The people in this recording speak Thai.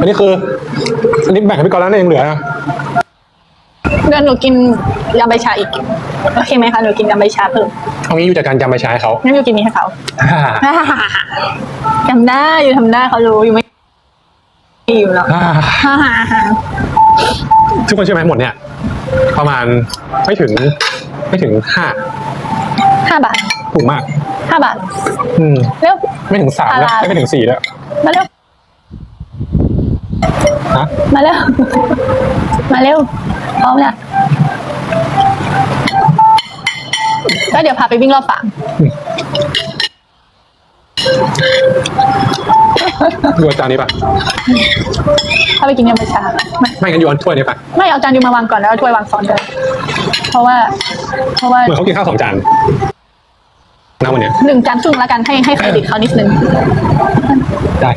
อันนี้คือ อันนี้แบ่งให้พี่กรณ์แล้วนะยังเหลือนะเดี๋ยวหนูกินยำใบชาอีก โอเคไหมคะ หนูกินยำใบชาเพิ่มเอางี้อยู่จากการจำไปใช้เขา งั้นอยู่กินนี้ให้เขาจำได้อยู่ทำได้เขารู้อยู่ไม่อยู่หรอกทุกคนเชื่อไหมหมดเนี่ย ประมาณไม่ถึง ไม่ถึงห้าห้าบาทถูกมากห้าบาท อืมเร็วไม่ถึงสามแล้วอะไรไม่ถึงสี่แล้วมาเร็วฮะ มาเร็ว มาเร็ว พร้อมแล้วแล้วเดี๋ยวพาไปวิ่งรอบฟาร์มดูอาจารย์นี้ป่ะพาไปกินยำใบชาไม่ไม่งั้นโยนถ้วยนี้ป่ะไม่เอาจานดิวมาวางก่อนแล้วเอาถ้วยวางซ้อนกันเพราะว่า เพราะว่าเหมือนเขากินข้าวสองจานนะวันเนี้ยหนึ่งจานครึ่งแล้วกันให้ให้เครดิตเขานิดนึงได้